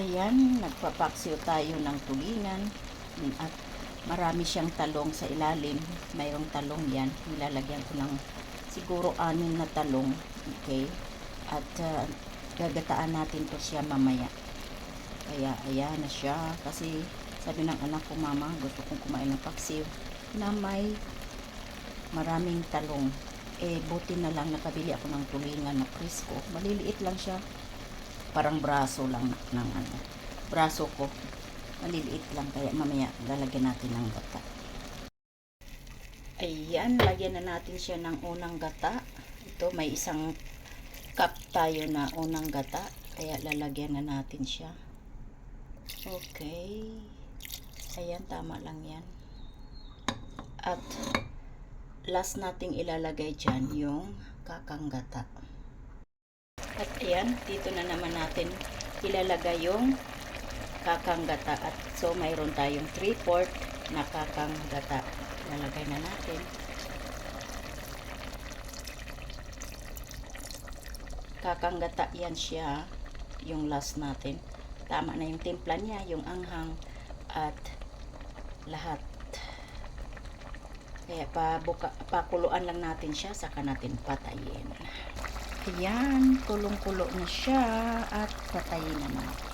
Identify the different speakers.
Speaker 1: Ayan, nagpapaksiw tayo ng tulingan at marami siyang talong sa ilalim. Mayroong talong yan. Nilalagyan ko ng siguro anin na talong. Okay. At ah, gagataan natin to siya mamaya. Kaya ayan na siya. Kasi sabi ng anak ko, mama, gusto kong kumain ng paksiw na may maraming talong. Eh, buti na lang nakabili ako ng tulingan na Crisco. Maliliit lang siya. Parang braso lang ng ano. Braso ko. Maliliit lang. Kaya mamaya lalagyan natin ng gata. Ayan, lagyan na natin siya ng unang gata. Ito, may isang cup tayo na unang gata. Kaya lalagyan na natin siya. Okay. Ayan, tama lang yan. At last nating ilalagay dyan yung kakanggata. At ayan, dito na naman natin ilalagay yung kakanggata. At so, mayroon tayong 3-4 na kakanggata. Ilalagay na natin. Kakanggata yan siya, yung last natin. Tama na yung timpla niya, yung anghang, at lahat. Kaya pabuka, pakuluan lang natin siya, saka natin patayin. Ayan, kulong-kulo na siya at patayin na natin.